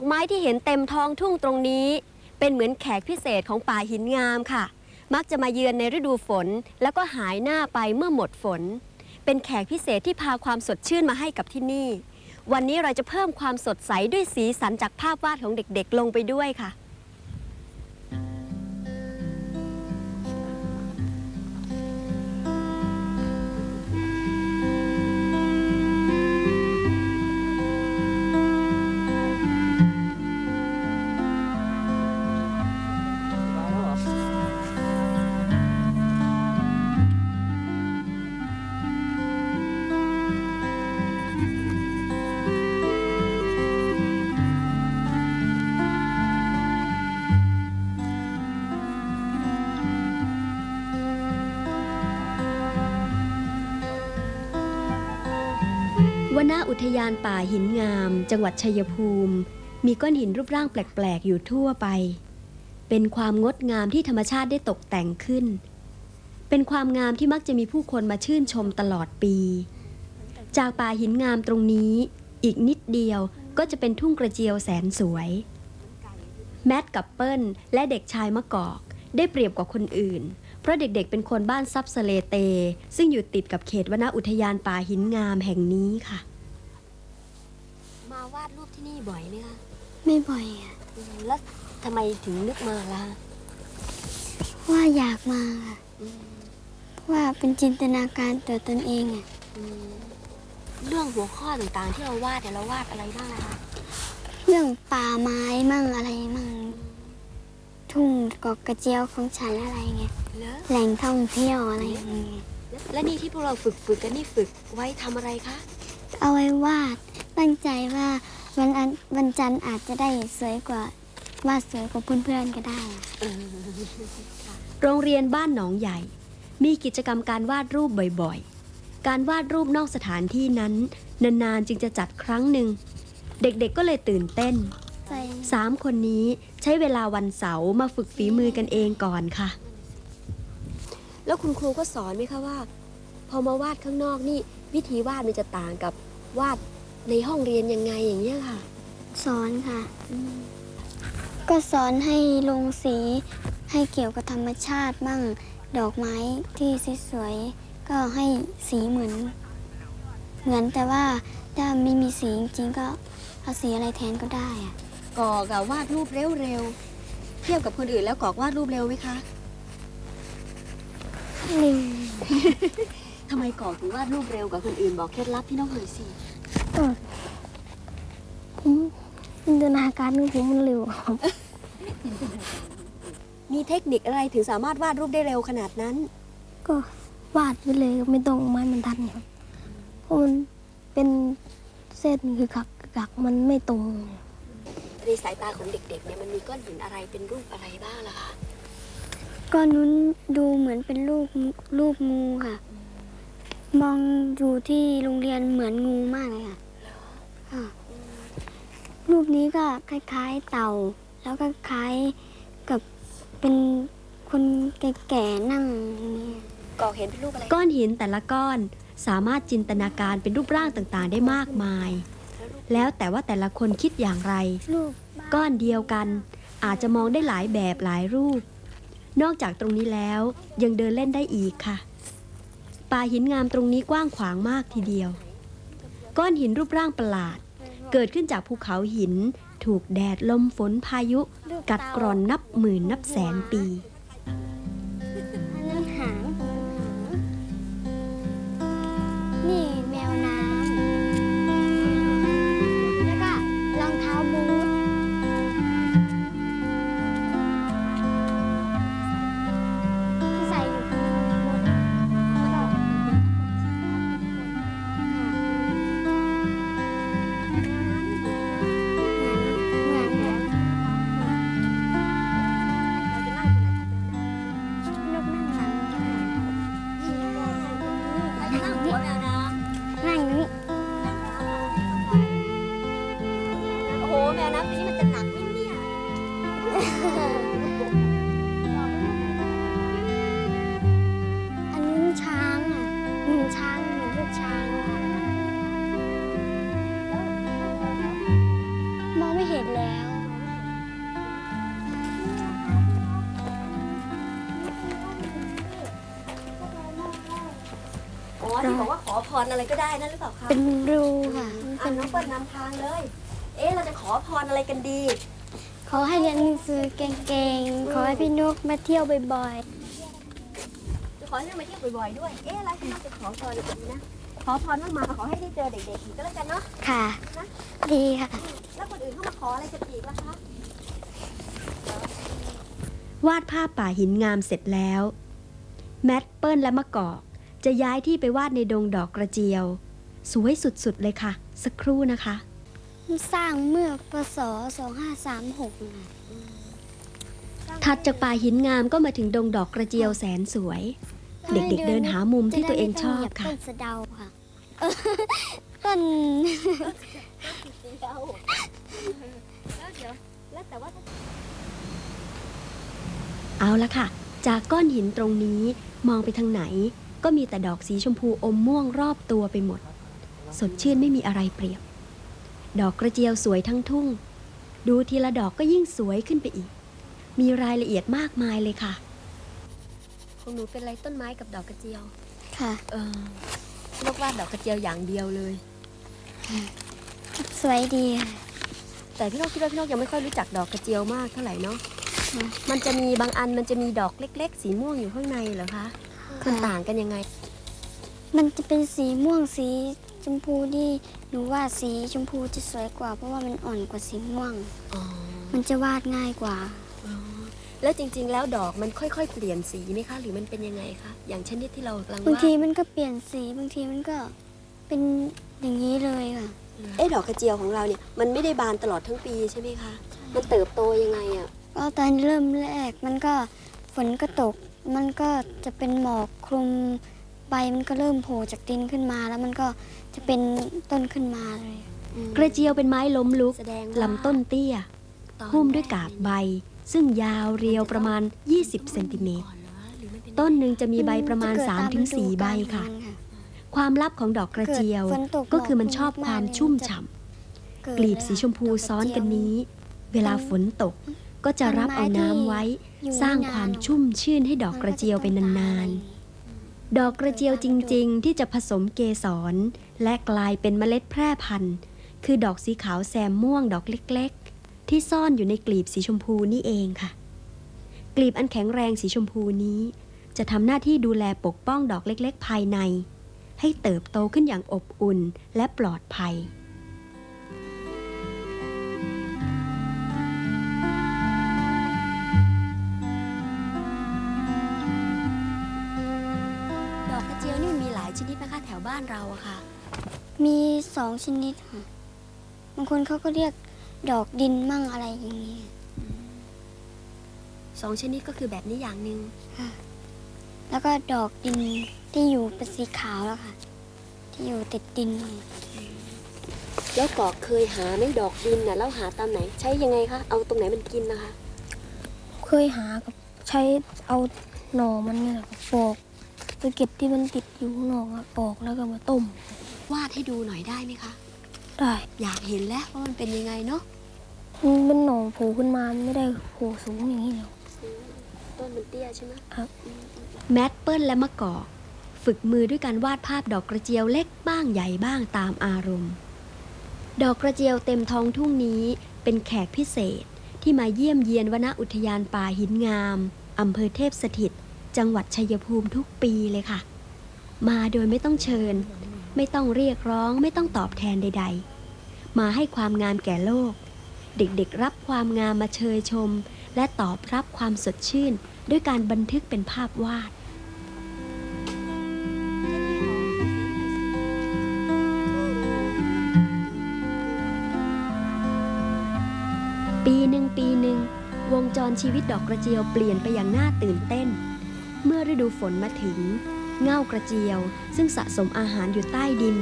อกไม้ที่เห็นเต็มท้องทุ่งตรงนี้ เป็นเหมือนแขกพิเศษของป่าหินงามค่ะ มักจะมาเยือนในฤดูฝน แล้วก็หายหน้าไปเมื่อหมดฝน เป็นแขกพิเศษที่พาความสดชื่นมาให้กับที่นี่ วันนี้เราจะเพิ่มความสดใสด้วยสีสันจากภาพวาดของเด็กๆ ลงไปด้วยค่ะ วนาอุทยานป่าหินงาม จังหวัดชัยภูมิ มีก้อนหินรูปร่างแปลก ๆ อยู่ทั่วไป เป็นความงดงามที่ธรรมชาติได้ตกแต่งขึ้น เป็นความงามที่มักจะมีผู้คนมาชื่นชมตลอดปี จากป่าหินงามตรงนี้ อีกนิดเดียวก็จะเป็นทุ่งกระเจียวแสนสวย แมทกับเปิ้ลและเด็กชายมะกอก ได้เปรียบกว่าคนอื่น เพราะเด็กๆเป็นคนบ้านซับสะเลเต ซึ่งอยู่ติดกับเขตวนอุทยานป่าหินงามแห่งนี้ค่ะ มาวาดรูปที่นี่บ่อยไหมคะ ไม่บ่อยอะแล้วทำไมถึงนึกมาล่ะ ว่าอยากมาอะว่าเป็นจินตนาการตัวตนเองอะเรื่องหัวข้อต่างๆ ที่เราวาดเนี่ยเราวาดอะไรบ้างนะคะ เรื่องป่าไม้มั่งอะไรมั่ง ทุ่งกอกกระเจียวของฉันอะไรเงี้ยแล้วแหล่งท่องเที่ยวอะไรอย่างเงี้ยและนี่ที่พวกเราฝึกฝึกกันนี่ฝึกไว้ทำอะไรคะ เอาไว้วาดตั้งใจว่าวันอันวันจันทร์อาจจะได้สวยกว่าวาดสวยกว่าเพื่อนๆก็ได้อะโรงเรียนบ้านหนองใหญ่ มีกิจกรรมการวาดรูปบ่อยๆ การวาดรูปนอกสถานที่นั้น นานๆจึงจะจัดครั้งหนึ่ง เด็กๆก็เลยตื่นเต้นใส่สามคนนี้ใช้เวลาวันเสาร์มาฝึกฝีมือกันเองก่อนค่ะ แล้วคุณครูก็สอนไหมคะว่า พอมาวาดข้างนอกนี่ วิธีวาดมันจะต่างกับวาดในห้องเรียนยังไงอย่างเงี้ยค่ะ สอนค่ะ ก็สอนให้ลงสีให้เกี่ยวกับธรรมชาติบ้างดอกไม้ที่สวยๆก็ให้สีเหมือน เหมือนแต่ว่าถ้าไม่มีสีจริงๆก็เอาสีอะไรแทนก็ได้อะ กอกอะวาดรูปเร็วๆ เทียบกับคนอื่นแล้วกอกวาดรูปเร็วไหมคะทำไมกอกถึงวาดรูปเร็วกว่าคนอื่นบอกเคล็ดลับพี่น้องหน่อยสิผมจินตนาการของผมมันเร็วครับ มีเทคนิคอะไรถึงสามารถวาดรูปได้เร็วขนาดนั้น ก็วาดไปเลยไม่ต้องไม้มันทันครับ เพราะมันเป็นเส้นคือขักขักมันไม่ตรง ในสายตาของเด็กๆเนี่ยมันมีก้อนหินอะไรเป็นรูปอะไรบ้างล่ะคะก้อนนู้นดูเหมือนเป็นรูปรูปงูค่ะ มองอยู่ที่โรงเรียนเหมือนงูมากเลยค่ะค่ะรูปนี้ก็คล้ายๆเต่า แล้วก็คล้ายกับเป็นคนแก่ๆนั่งอย่างนี้กอกเห็นเป็นรูปอะไร ก้อนหินแต่ละก้อนสามารถจินตนาการเป็นรูปร่างต่างๆ ได้มากมาย แล้วแต่ว่าแต่ละคนคิดอย่างไร รูปก้อนเดียวกัน อาจจะมองได้หลายแบบหลายรูป นอกจากตรงนี้แล้วยังเดินเล่นได้อีกค่ะ ป่าหินงามตรงนี้กว้างขวางมากทีเดียว ก้อนหินรูปร่างประหลาด เกิดขึ้นจากภูเขาหิน ถูกแดดลมฝนพายุ กัดกร่อนนับหมื่นนับแสนปี บอกว่าขอพรอะไรก็ได้นั่นหรือเปล่าคะเป็นรูค่ะอะน้องเปิ้ลนำทางเลย เอ๊ะเราจะขอพรอะไรกันดี ขอให้เรียนหนังสือเก่งๆ ขอให้พี่นกมาเที่ยวบ่อยจะขอให้เรามาเที่ยวบ่อยๆด้วย เอ๊ะอะไรที่เราจะขอพรแบบนี้นะ ขอพรมากๆขอให้ได้เจอเด็กๆอีกก็แล้วกันเนาะ ๆ ค่ะ ดีค่ะ แล้วคนอื่นเข้ามาขออะไรกันอีกล่ะคะ วาดภาพป่าหินงามเสร็จแล้ว แมทเปิลและมะกอก จะย้ายที่ไปวาดในดงดอกกระเจียว สวยสุดๆเลยค่ะ สักครู่นะคะ สร้างเมื่อปศ2536ค่ะถัดจากป่าหินงามก็มาถึงดงดอกกระเจียวแสนสวย เด็กๆเดินหามุมที่ตัวเองชอบค่ะ ต้นสะเดาค่ะเออต้นเอาละค่ะ จากก้อนหินตรงนี้มองไปทางไหน ก็มีแต่ดอกสีชมพูอมม่วงรอบตัวไปหมด สดชื่นไม่มีอะไรเปรียบ ดอกกระเจียวสวยทั้งทุ่ง ดูทีละดอกก็ยิ่งสวยขึ้นไปอีก มีรายละเอียดมากมายเลยค่ะ ของหนูเป็นอะไรต้นไม้กับดอกกระเจียว ค่ะเออเลือกวาดดอกกระเจียวอย่างเดียวเลย สวยดีค่ะแต่พี่นกคิดว่าพี่นกยังไม่ค่อยรู้จักดอกกระเจียวมากเท่าไหร่เนาะค่ะมันจะมีบางอันมันจะมีดอกเล็ก ๆ สีม่วงอยู่ข้างในเหรอคะ มันต่างกันยังไง มันจะเป็นสีม่วงสีชมพูที่หนูว่าสีชมพูจะสวยกว่า เพราะว่ามันอ่อนกว่าสีม่วง อ๋อ มันจะวาดง่ายกว่าอ๋อแล้วจริง ๆ แล้วดอกมันค่อยๆ เปลี่ยนสีไหมคะ หรือมันเป็นยังไงคะ อย่างชนิดที่เรากำลังบางว่าทีมันก็เปลี่ยนสีบางทีมันก็เป็นอย่างนี้เลยค่ะ เอ๊ะดอกกระเจียวของเราเนี่ย มันไม่ได้บานตลอดทั้งปีใช่ไหมคะ มันเติบโตยังไงอะก็ตอนเริ่มแรกมันก็ฝนก็ตก มันก็จะเป็นหมอกคลุมใบมันก็เริ่มโผล่จากดินขึ้นมา แล้วมันก็จะเป็นต้นขึ้นมาเลยกระเจียวเป็นไม้ล้มลุกแสดงลำต้นเตี้ย หุ้มด้วยกาบใบ ซึ่งยาวเรียวประมาณ 20 เซนติเมตร ต้นหนึ่งจะมีใบประมาณ 3-4 ใบค่ะ ความลับของดอกกระเจียวก็คือมันชอบความชุ่มฉ่ำ กลีบสีชมพูซ้อนกันนี้ เวลาฝนตก ก็จะรับเอาน้ำไว้ สร้างความชุ่มชื่นให้ดอกกระเจียวไปนานๆ ดอกกระเจียวจริงๆ ที่จะผสมเกสร และกลายเป็นเมล็ดแพร่พันธุ์ คือดอกสีขาวแซมม่วงดอกเล็กๆ ที่ซ่อนอยู่ในกลีบสีชมพูนี่เองค่ะ กลีบอันแข็งแรงสีชมพูนี้ จะทำหน้าที่ดูแลปกป้องดอกเล็กๆ ภายใน ให้เติบโตขึ้นอย่างอบอุ่นและปลอดภัย ชนิดนะคะแถวบ้านเราอะค่ะ มีสองชนิดค่ะบางคนเขาก็เรียกดอกดินมั่งอะไรอย่างนี้ สองชนิดก็คือแบบนี้อย่างหนึ่งแล้วก็ดอกดินที่อยู่เป็นสีขาวแล้วค่ะ ที่อยู่ติดดินแล้วกอกเคยหาไหม่ดอกดินน่ะแล้วหาตามไหน ใช้ยังไงคะเอาตรงไหนมันกินนะคะ เคยหากับใช้เอาหน่อมันเนี่ยแหละครับปอก ไปเก็บที่มันติดอยู่ข้างนอกอะปอกแล้วก็มาต้ม วาดให้ดูหน่อยได้ไหมคะ ได้อยากเห็นแล้วว่ามันเป็นยังไงเนาะมันเป็นหน่อโผล่ขึ้นมาไม่ได้โผล่สูงอย่างนี้หรอกต้นมันเตี้ยใช่ไหมครับ แมทเปิลและมะกอกฝึกมือด้วยการวาดภาพดอกกระเจียวเล็กบ้างใหญ่บ้างตามอารมณ์ ดอกกระเจียวเต็มท้องทุ่งนี้เป็นแขกพิเศษที่มาเยี่ยมเยียนวนอุทยานป่าหินงามอำเภอเทพสถิต จังหวัดชัยภูมิทุกปีเลยค่ะ มาโดยไม่ต้องเชิญ ไม่ต้องเรียกร้อง ไม่ต้องตอบแทนใด ๆ มาให้ความงามแก่โลก เด็กๆรับความงามมาเชยชม และตอบรับความสดชื่น ด้วยการบันทึกเป็นภาพวาดปีหนึ่งปีหนึ่งวงจรชีวิตดอกกระเจียวเปลี่ยนไปอย่างน่าตื่นเต้น เมื่อฤดูฝนมาถึง เง่ากระเจียว ซึ่งสะสมอาหารอยู่ใต้ดิน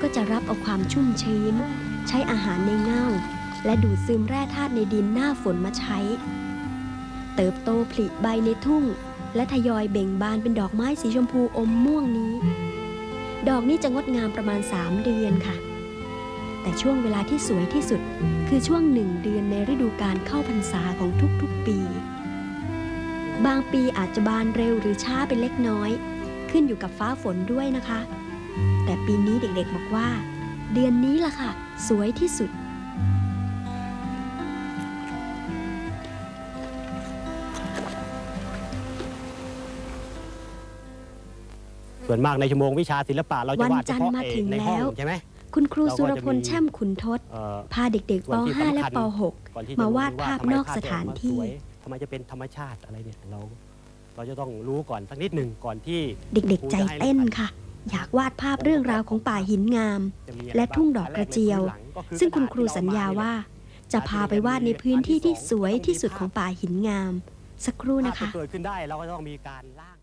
ก็จะรับเอาความชุ่มชื้น ใช้อาหารในเง่า และดูดซึมแร่ธาตุในดินหน้าฝนมาใช้ เติบโตผลิใบในทุ่ง และทยอยเบ่งบานเป็นดอกไม้สีชมพูอมม่วงนี้ ดอกนี้จะงดงามประมาณ 3 เดือนค่ะ แต่ช่วงเวลาที่สวยที่สุด คือช่วงหนึ่งเดือนในฤดูการเข้าพรรษาของทุกๆปี บางปีอาจจะบานเร็วหรือช้าเป็นเล็กน้อย ขึ้นอยู่กับฟ้าฝนด้วยนะคะ แต่ปีนี้เด็กๆบอกว่า เดือนนี้ล่ะค่ะ สวยที่สุด ส่วนมากในชั่วโมงวิชาศิลปะเราจะวาดเฉพาะวันจันทร์มาเอถึงในห้องแล้วใช่ไหมคุณครูเราก็สุรจะพลมีแช่มขุนทศเอ่อพาเด็กๆปส่วนที่ .5 และสำคัญปก่อนที่ .6 จะมาวาดรู้ภาพทำไมนอกภสถานที่สวยทำไมจะเป็นธรรมชาติอะไรเนี่ยเราเราจะต้องรู้ก่อนสักนิดหนึ่งก่อนที่เด็กๆ ใจเต้นค่ะ อยากวาดภาพเรื่องราวของป่าหินงามจะมีอไรและบ้าทุ่งดอกกระเจียวอันแรกเลยพื้นหลังก็อซึ่งคุณครูกะดษสัญญาที่เรว่า จะพาไปวาดในพื้นที่ที่สวยที่สุดของป่าหินงาม สักครู่ภาพนะคะจะเกิดขึ้นได้เราก็ต้องมีการล่าง